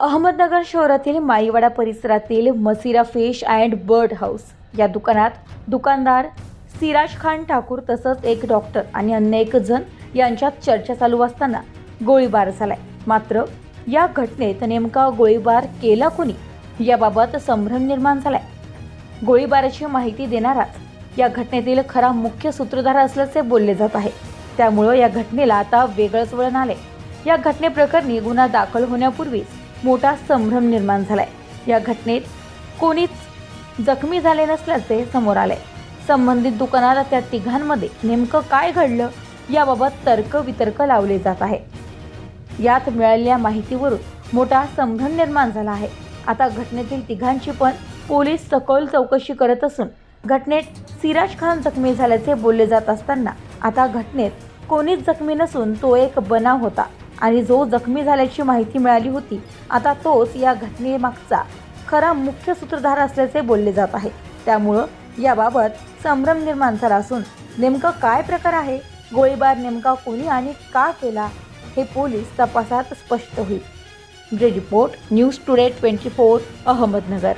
अहमदनगर शहरातील माईवाडा परिसरातील Masira fish and bird house या दुकानात दुकानदार सिराज खान ठाकूर तसंच एक डॉक्टर आणि अन्य एक जण यांच्यात चर्चा चालू असताना गोळीबार झालाय. मात्र या घटनेत नेमका गोळीबार केला कोणी? याबाबत संभ्रम निर्माण झालाय. गोळीबाराची माहिती देणाराच या घटनेतील खरा मुख्य सूत्रधार असल्याचे बोलले जात आहे. त्यामुळं या घटनेला आता वेगळंच वळण आले या घटनेप्रकरणी गुन्हा दाखल होण्यापूर्वीच मोठा संभ्रम निर्माण झालाय. या घटनेत कोणीच जखमी झाले नसल्याचे समोर आले संबंधित दुकानाला त्या तिघांमध्ये नेमकं काय घडलं याबाबत तर्क वितर्क लावले जात आहे. यात मिळालेल्या माहितीवरून मोठा संभ्रम निर्माण झाला आहे. आता घटनेतील तिघांची पण पोलीस सखोल चौकशी करत असून घटनेत सिराज खान जखमी झाल्याचे बोलले जात असताना आता घटनेत कोणीच जखमी नसून तो एक बनाव होता. आणि जो जखमी झाल्याची माहिती मिळाली होती आता तोच या घटनेमागचा खरा मुख्य सूत्रधार असल्याचे बोलले जात आहे. त्यामुळं याबाबत संभ्रम निर्माण झाला असून नेमकं काय प्रकार आहे? गोळीबार नेमका कोणी आणि का केला? हे पोलीस तपासात स्पष्ट होईल. Bridge report news today twenty four Ahmednagar.